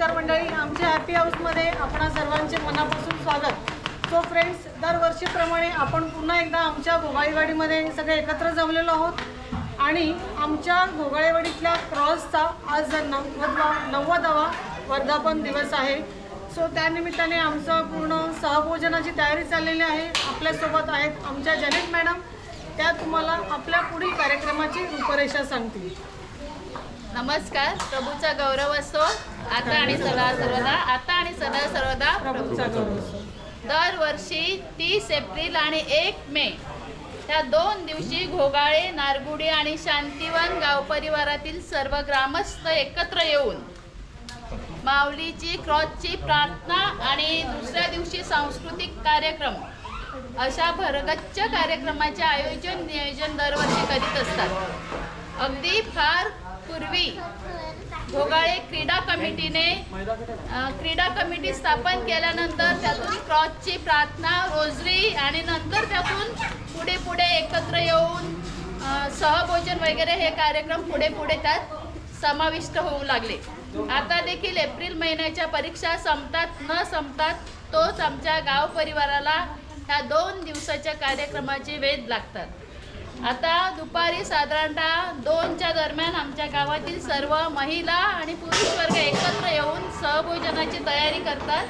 तर मंडळी आमच्या हॅपी हाऊसमध्ये आपणा सर्वांचे मनापासून स्वागत. सो फ्रेंड्स दरवर्षीप्रमाणे आपण पुन्हा एकदा आमच्या भोगाळीवाडीमध्ये सगळे एकत्र जमलेलो आहोत. आणि आमच्या घोगाळेवाडीतल्या क्रॉसचा आज नव्वदवा नव्वदावा वर्धापन दिवस आहे. सो त्यानिमित्ताने आमचं पूर्ण सहभोजनाची तयारी चाललेली आहे. आपल्यासोबत आहेत आमच्या जनित मॅडम. त्या तुम्हाला आपल्या पुढील कार्यक्रमाची रूपरेषा सांगतील. नमस्कार प्रभूचा गौरव असतो आता आणि सदा सर्वदा आता आणि सदा सर्वदा प्रभूचा दरवर्षी तीस एप्रिल आणि एक मे ह्या दोन दिवशी घोगाळे नारगुडी आणि शांतिवन गाव परिवारातील सर्व ग्रामस्थ एकत्र येऊन माऊलीची क्रॉसची प्रार्थना आणि दुसऱ्या दिवशी सांस्कृतिक कार्यक्रम अशा भरगच्च कार्यक्रमाचे आयोजन नियोजन दरवर्षी करीत असतात. अगदी फार पूर्वी घोगाळे क्रीडा कमिटीने क्रीडा कमिटी स्थापन केल्यानंतर त्यातून क्रॉसची प्रार्थना रोजरी आणि नंतर त्यातून पुढे पुढे एकत्र येऊन सहभोजन वगैरे हे कार्यक्रम पुढे पुढे त्यात समाविष्ट होऊ लागले. आता देखील एप्रिल महिन्याच्या परीक्षा संपतात न संपतात तोच आमच्या गाव परिवाराला ह्या दोन दिवसाच्या कार्यक्रमाची वेध लागतात. आता दुपारी साधारणतः दोनच्या दरम्यान आमच्या गावातील सर्व महिला आणि पुरुष वर्ग एकत्र येऊन सहभोजनाची तयारी करतात.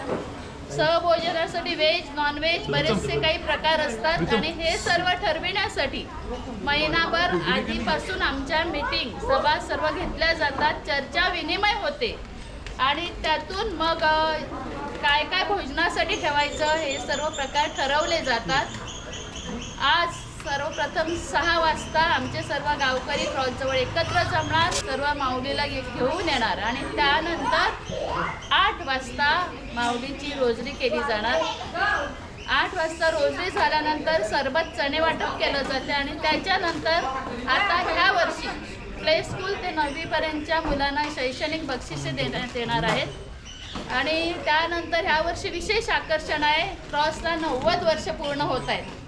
सहभोजनासाठी व्हेज नॉनव्हेज बरेचसे काही प्रकार असतात आणि हे सर्व ठरविण्यासाठी महिनाभर आधीपासून आमच्या मीटिंग सभा सर्व घेतल्या जातात चर्चा विनिमय होते. आणि त्यातून मग काय काय भोजनासाठी ठेवायचं हे सर्व प्रकार ठरवले जातात. आज सर्वप्रथम सहा वाजता आमचे सर्व गावकरी क्रॉसजवळ एकत्र जमणार सर्व माऊलीला घे- घेऊन येणार आणि त्यानंतर आठ वाजता माऊलीची रोजरी केली जाणार. आठ वाजता रोजरी झाल्यानंतर सरबत चणे वाटप केलं जाते आणि त्याच्यानंतर आता ह्या वर्षी प्ले स्कूल ते नववीपर्यंतच्या मुलांना शैक्षणिक बक्षिसे देण्यात येणार आहेत. आणि त्यानंतर ह्या वर्षी विशेष आकर्षण आहे. क्रॉसला नव्वद वर्ष पूर्ण होत आहेत.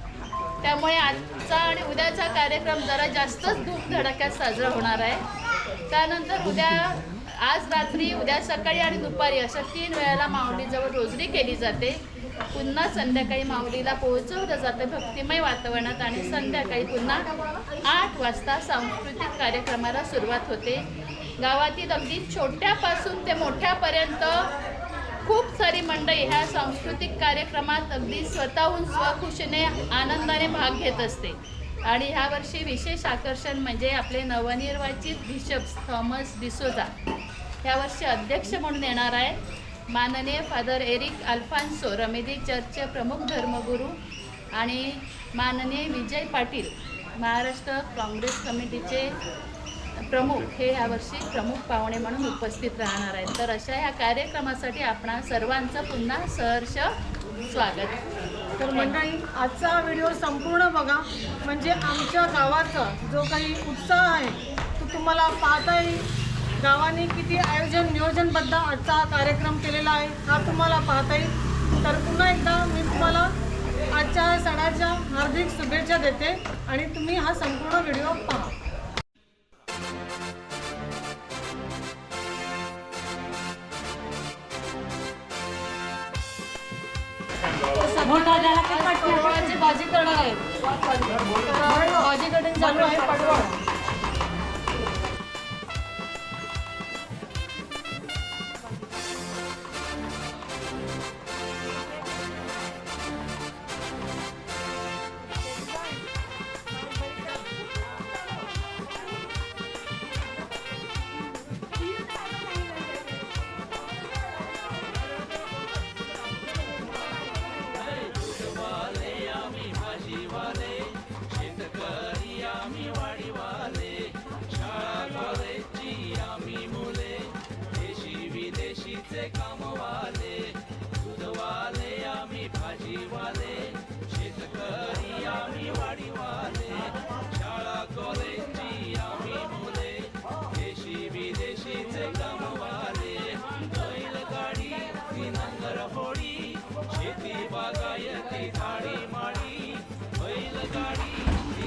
त्यामुळे आजचा आणि उद्याचा कार्यक्रम जरा जास्तच धूमधडाक्यात साजरा होणार आहे. त्यानंतर उद्या आज रात्री उद्या सकाळी आणि दुपारी अशा तीन वेळेला माऊलीजवळ रोजरी केली जाते. पुन्हा संध्याकाळी माऊलीला पोहोचवलं जातं भक्तिमय वातावरणात आणि संध्याकाळी पुन्हा आठ वाजता सांस्कृतिक कार्यक्रमाला सुरुवात होते. गावातील अगदी छोट्यापासून ते मोठ्यापर्यंत खूप सारी मंडळी ह्या सांस्कृतिक कार्यक्रमात अगदी स्वतःहून स्वखुशीने आनंदाने भाग घेत असते. आणि ह्या वर्षी विशेष आकर्षण म्हणजे आपले नवनिर्वाचित बिशप्स थॉमस डिसोजा. ह्या वर्षी अध्यक्ष म्हणून येणार आहे. माननीय फादर एरिक अल्फान्सो रमेदी चर्चचे प्रमुख धर्मगुरू आणि माननीय विजय पाटील महाराष्ट्र काँग्रेस कमिटीचे प्रमुख हे यावर्षी प्रमुख पाहुणे म्हणून उपस्थित राहणार आहेत. तर अशा ह्या कार्यक्रमासाठी आपणा सर्वांचं पुन्हा सहर्ष स्वागत. तर मंडळी आजचा व्हिडिओ संपूर्ण बघा. म्हणजे आमच्या गावाचा जो काही उत्साह आहे तो तुम्हाला पाहता येईल गावाने किती आयोजन नियोजनबद्ध आजचा हा कार्यक्रम केलेला आहे हा तुम्हाला पाहता येईल तर पुन्हा एकदा मी तुम्हाला आजच्या सणाच्या हार्दिक शुभेच्छा देते आणि तुम्ही हा संपूर्ण व्हिडिओ पहा. पडवळाची भाजी करणार आहे भाजी कटिंग चालू आहे पडवळ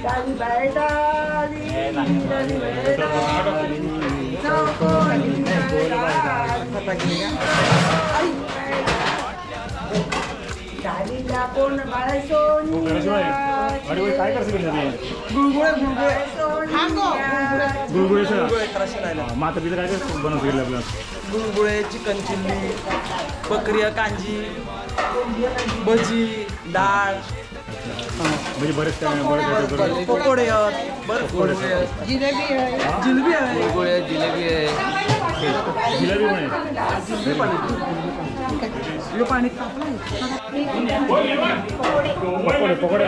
डाली बाय डाली डाली बाय डाली चौकोनी डालीला कोण बाळा अरे काय करते गुळगुळे माता पिता काय काय बनवतो गेलं आपलं गुळगुळे चिकन चिल्ली बकरी कांजी भजी डाळ म्हणजे बरेच काय बरेच करतो. पकोडे आहेत. जिलेबी आहे. जिलेबी आहे. गुळगुळे जिलेबी आहे. जिलेबी पण आहे. पाणी पकोडे पकोडे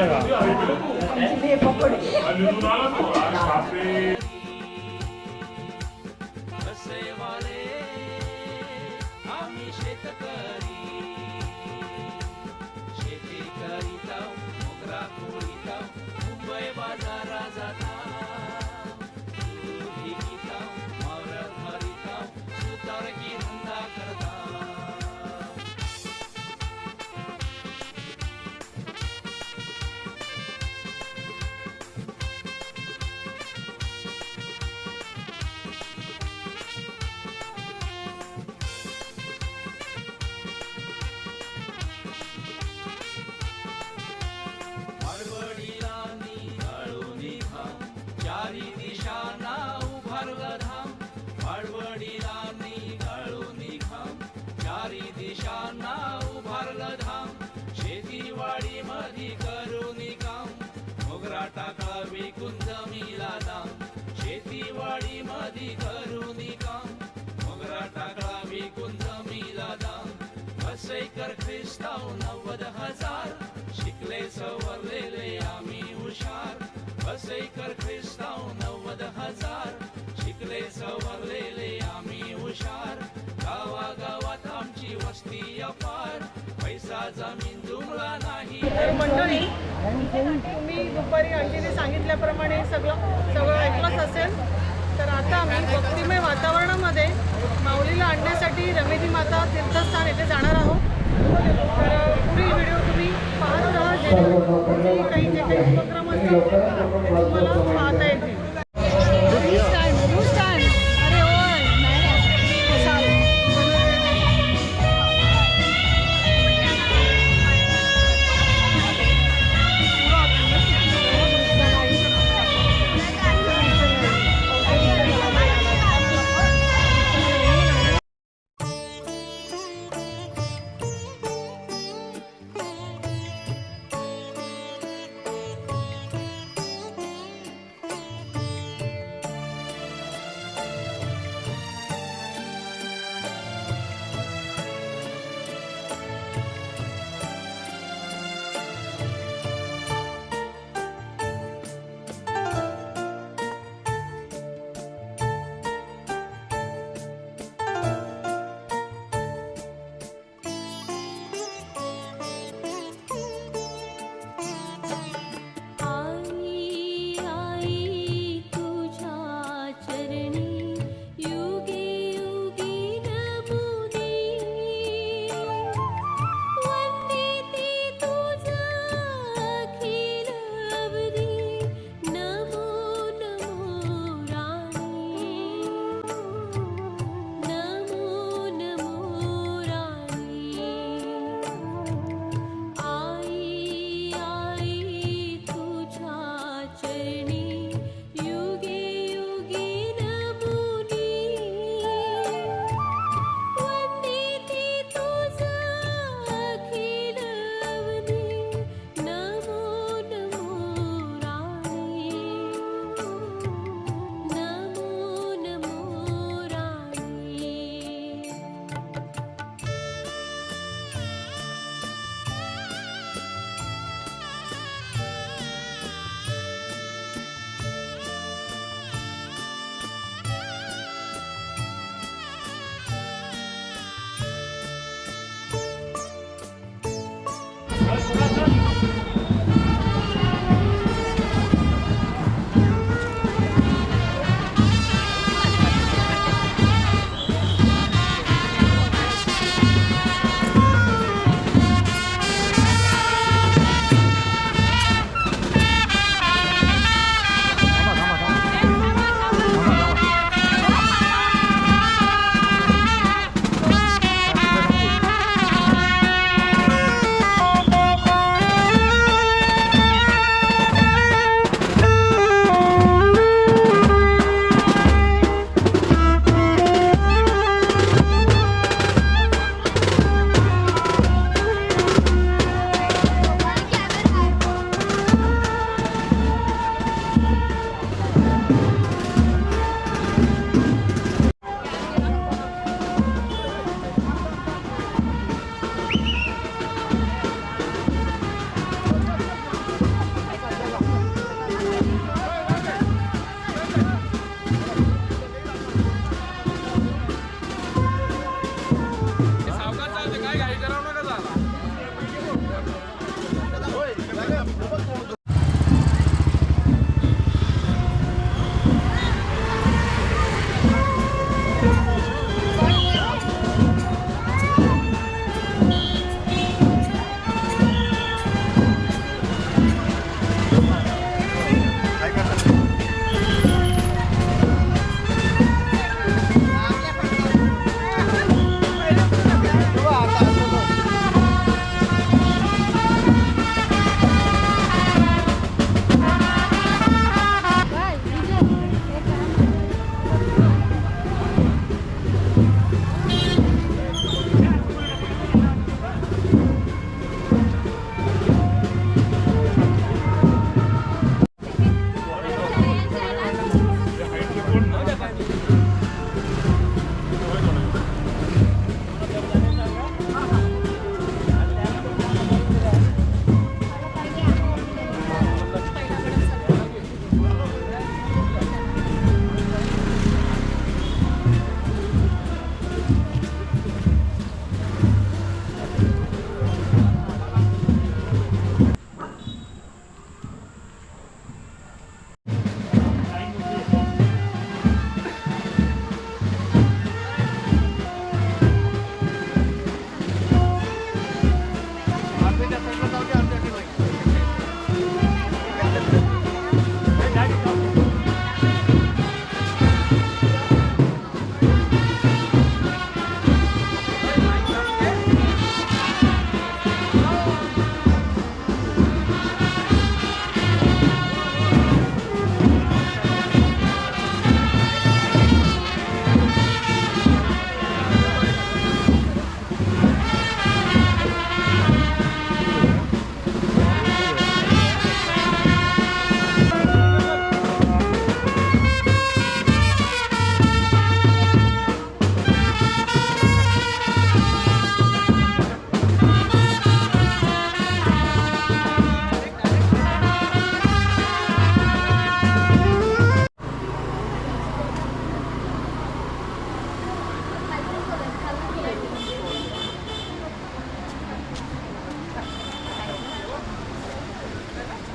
तर मंडळी तुम्ही दुपारी अंजीने सांगितल्याप्रमाणे सगळं सगळं ऐकलंच असेल. तर आता आम्ही भक्तिमय वातावरणामध्ये माऊलीला आणण्यासाठी रमेजी माता तीर्थस्थान येथे जाणार आहोत. तर पुढील व्हिडिओ तुम्ही पाहत राहा जे काही जे काही उपक्रम असतात ते तुम्हाला पाहता येतील.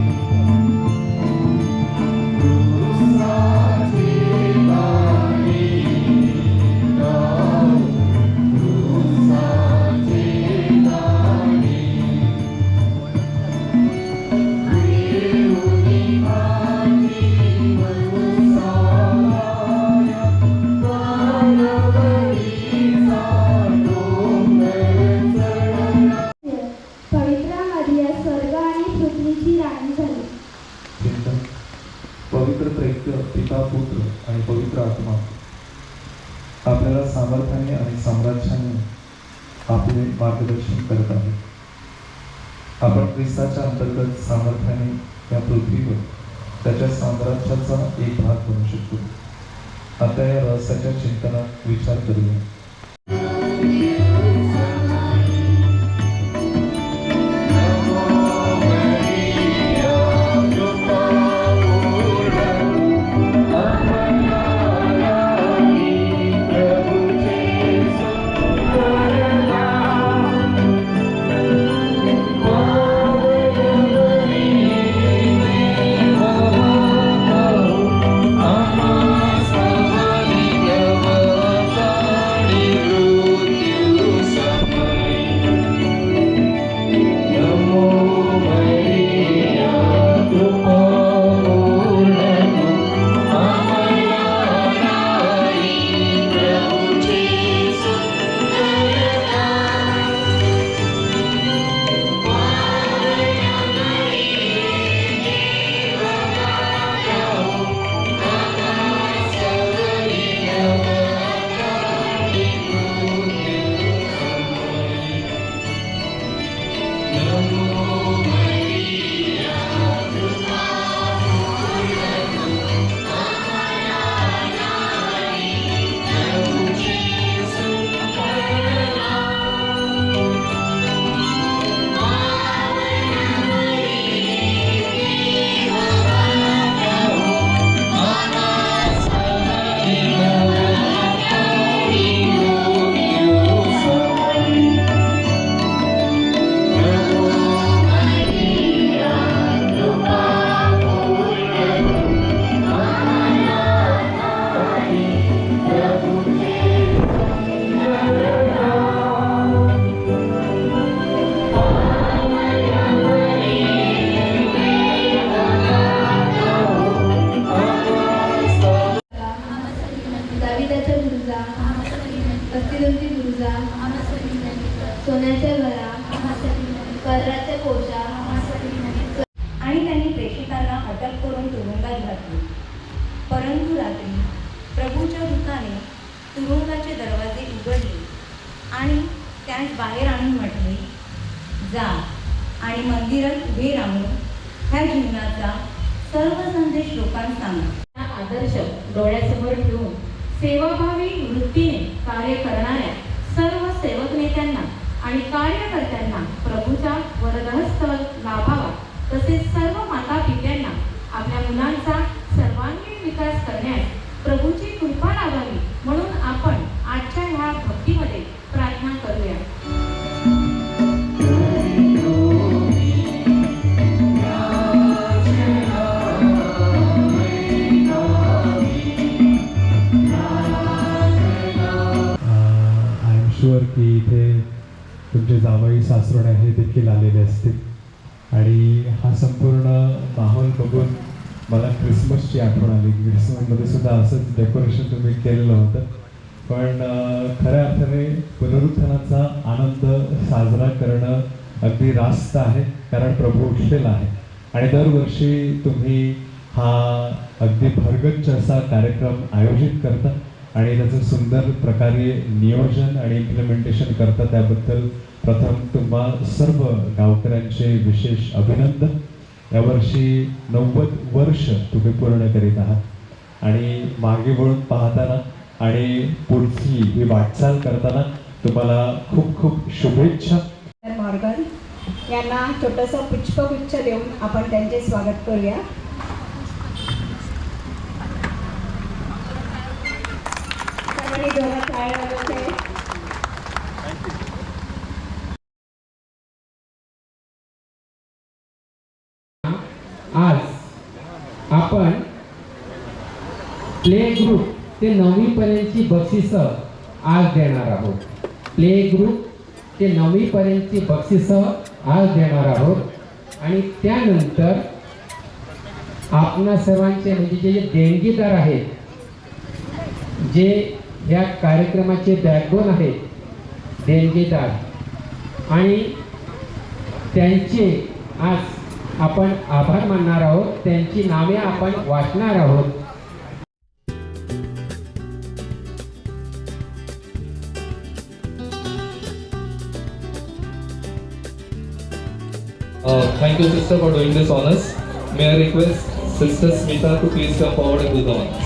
पवित्र पवित्र त्रैक्य पिता पुत्र आणि पवित्र आत्मा. आपल्याला सामर्थ्याने आणि साम्राज्याने आपले मार्गदर्शन करत आहे. आपण ख्रिस्ताच्या अंतर्गत सामर्थ्याने या पृथ्वीवर त्याच्या साम्राज्याचा एक भाग बनू शकतो. आता या रहस्याच्या चिंतनात विचार करूया. करून तुरुंगात घातली. परंतु रात्री प्रभूच्या दूताने तुरुंगाचे दरवाजे उघडले आणि त्यास बाहेर आणून म्हटले जा आणि मंदिरात उभे राहून ह्या जीवनाचा सर्व संदेश लोकांना सांगा. हा आदर्श डोळ्यासमोर ठेवून सेवाभावी वृत्तीने कार्य करणाऱ्या सर्व सेवक नेत्यांना आणि कार्यकर्त्यांना प्रभूचा वरदहस्त लाभावा तसेच सर्व माता पित्यांनी आपल्या मुलांचा सर्वांगीण विकास करण्यास प्रभूची कृपा लागावी म्हणून आपण आजच्या ह्या भक्तीमध्ये क्रिसमसची आठवण आली क्रिसमसमध्ये सुद्धा असंच डेकोरेशन तुम्ही केलेलं होतं. पण खऱ्या अर्थाने पुनरुत्थानाचा आनंद साजरा करणं अगदी रास्त आहे कारण प्रभू उठलेला आहे. आणि दरवर्षी तुम्ही हा अगदी भरगच्च असा कार्यक्रम आयोजित करता आणि त्याचं सुंदर प्रकारे नियोजन आणि इम्प्लिमेंटेशन करता. त्याबद्दल प्रथम तुम्हा सर्व गावकऱ्यांचे विशेष अभिनंदन. यावर्षी नव्वद वर्ष तुम्ही पूर्ण करीत आहात. आणि मागे वळून पाहताना आणि पुढची ही वाटचाल करताना तुम्हाला खूप खूप शुभेच्छा. मॉर्गन यांना छोटंसं पुष्पगुच्छ देऊन आपण त्यांचे स्वागत करूया. सर्वांनी आज आपण प्ले ग्रुप ते नववीपर्यंतची बक्षिसं आज देणार आहोत. प्ले ग्रुप ते नववीपर्यंतची बक्षिसं आज देणार आहोत. आणि त्यानंतर आपणा सर्वांचे म्हणजे जे जे देणगीदार आहेत जे या कार्यक्रमाचे बॅकबोन आहेत देणगीदार. आणि त्यांचे आज आपण आभार मानणार आहोत. त्यांची नावे आपण वाचणार आहोत. Thank you sister for doing this honours may I request sister Smita to please come forward in this honours